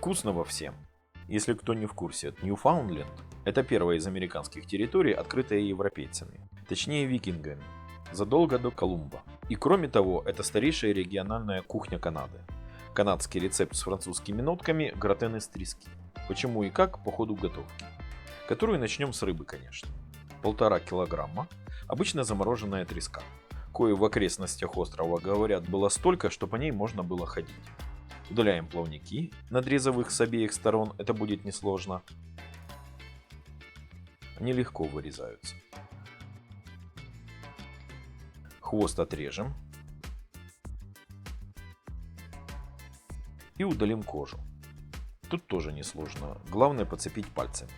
Вкусного всем! Если кто не в курсе, Ньюфаундленд – это первая из американских территорий, открытая европейцами, точнее викингами, задолго до Колумба. И кроме того, это старейшая региональная кухня Канады. Канадский рецепт с французскими нотками – гратен из трески. Почему и как по ходу готовки. Которую начнем с рыбы, конечно. Полтора килограмма, обычно замороженная треска, кое в окрестностях острова, говорят, было столько, что по ней можно было ходить. Удаляем плавники, надрезав их с обеих сторон, это будет несложно. Они легко вырезаются. Хвост отрежем. И удалим кожу. Тут тоже несложно, главное подцепить пальцами.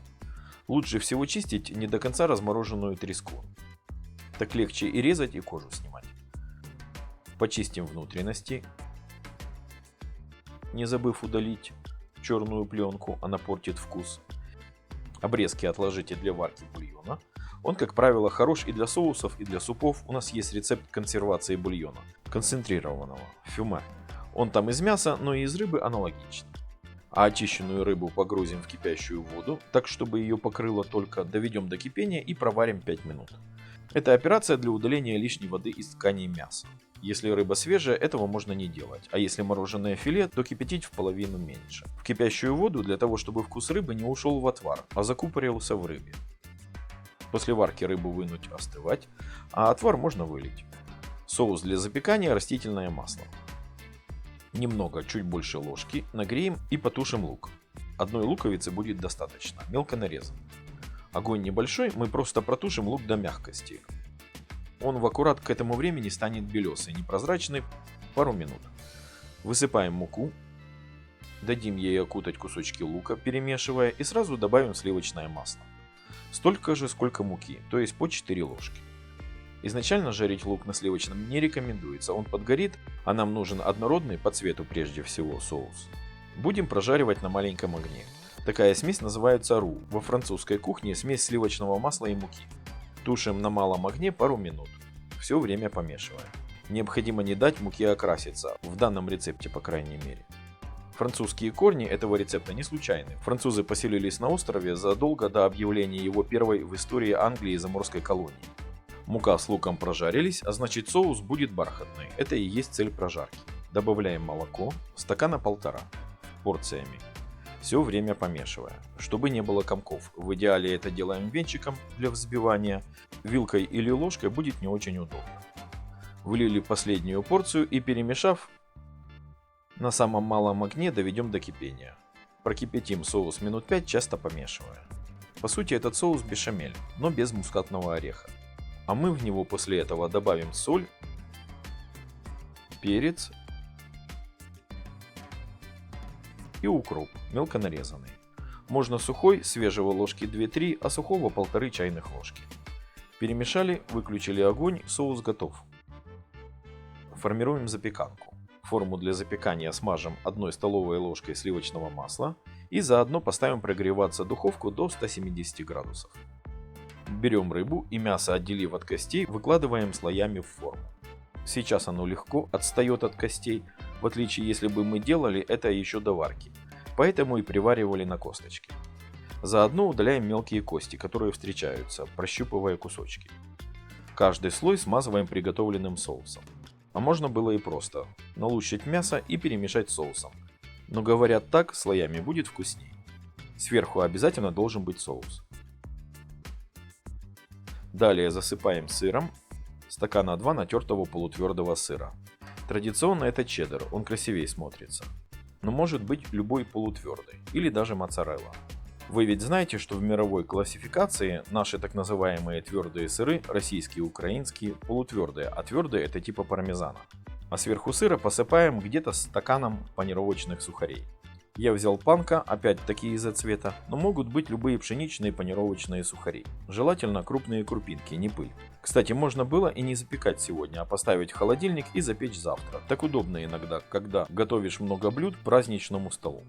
Лучше всего чистить не до конца размороженную треску. Так легче и резать, и кожу снимать. Почистим внутренности, не забыв удалить черную пленку, она портит вкус. Обрезки отложите для варки бульона. Он, как правило, хорош и для соусов, и для супов. У нас есть рецепт консервации бульона, концентрированного, фюме. Он там из мяса, но и из рыбы аналогичный. А очищенную рыбу погрузим в кипящую воду, так чтобы ее покрыло только, доведем до кипения и проварим 5 минут. Это операция для удаления лишней воды из тканей мяса. Если рыба свежая, этого можно не делать, а если мороженое филе, то кипятить в половину меньше. В кипящую воду для того, чтобы вкус рыбы не ушел в отвар, а закупорился в рыбе. После варки рыбу вынуть остывать, а отвар можно вылить. Соус для запекания – растительное масло. Немного, чуть больше ложки, нагреем и потушим лук. Одной луковицы будет достаточно, мелко нарезан. Огонь небольшой, мы просто протушим лук до мягкости, он в аккурат к этому времени станет белесый, непрозрачный, пару минут. Высыпаем муку, дадим ей окутать кусочки лука, перемешивая, и сразу добавим сливочное масло. Столько же, сколько муки, то есть по 4 ложки. Изначально жарить лук на сливочном не рекомендуется, он подгорит, а нам нужен однородный по цвету прежде всего соус. Будем прожаривать на маленьком огне. Такая смесь называется ру. Во французской кухне смесь сливочного масла и муки. Тушим на малом огне пару минут, все время помешивая. Необходимо не дать муке окраситься, в данном рецепте по крайней мере. Французские корни этого рецепта не случайны. Французы поселились на острове задолго до объявления его первой в истории Англии заморской колонии. Мука с луком прожарились, а значит соус будет бархатный. Это и есть цель прожарки. Добавляем молоко, стакана полтора, порциями все время помешивая, чтобы не было комков. В идеале это делаем венчиком для взбивания, вилкой или ложкой будет не очень удобно. Вылили последнюю порцию и перемешав, на самом малом огне доведем до кипения. Прокипятим соус минут 5, часто помешивая. По сути этот соус бешамель, но без мускатного ореха. А мы в него после этого добавим соль, перец и укроп, мелко нарезанный. Можно сухой, свежего ложки 2-3, а сухого 1,5 чайных ложки. Перемешали, выключили огонь, соус готов. Формируем запеканку. Форму для запекания смажем 1 столовой ложкой сливочного масла и заодно поставим прогреваться духовку до 170 градусов. Берем рыбу и мясо, отделив от костей, выкладываем слоями в форму. Сейчас оно легко отстает от костей, в отличие если бы мы делали это еще до варки. Поэтому и приваривали на косточке. Заодно удаляем мелкие кости, которые встречаются, прощупывая кусочки. Каждый слой смазываем приготовленным соусом. А можно было и просто налущить мясо и перемешать соусом. Но говорят так, слоями будет вкуснее. Сверху обязательно должен быть соус. Далее засыпаем сыром стакана 2 натертого полутвердого сыра. Традиционно это чеддер, он красивее смотрится. Но может быть любой полутвердый или даже моцарелла. Вы ведь знаете, что в мировой классификации наши так называемые твердые сыры, российские, украинские, полутвердые, а твердые это типа пармезана. А сверху сыра посыпаем где-то стаканом панировочных сухарей. Я взял панка, опять такие из-за цвета, но могут быть любые пшеничные панировочные сухари. Желательно крупные крупинки, не пыль. Кстати, можно было и не запекать сегодня, а поставить в холодильник и запечь завтра. Так удобно иногда, когда готовишь много блюд праздничному столу.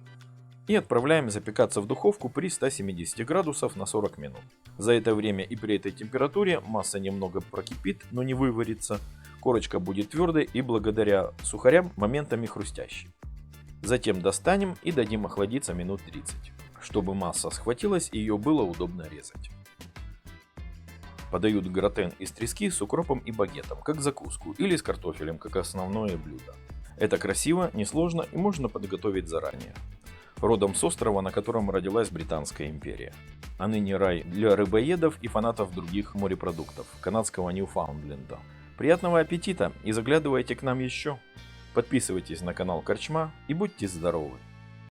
И отправляем запекаться в духовку при 170 градусов на 40 минут. За это время и при этой температуре масса немного прокипит, но не выварится. Корочка будет твердой и благодаря сухарям моментами хрустящей. Затем достанем и дадим охладиться минут 30, чтобы масса схватилась и ее было удобно резать. Подают гратен из трески с укропом и багетом, как закуску, или с картофелем, как основное блюдо. Это красиво, несложно и можно подготовить заранее. Родом с острова, на котором родилась Британская империя. А ныне рай для рыбоедов и фанатов других морепродуктов, канадского Ньюфаундленда. Приятного аппетита и заглядывайте к нам еще. Подписывайтесь на канал Корчма и будьте здоровы!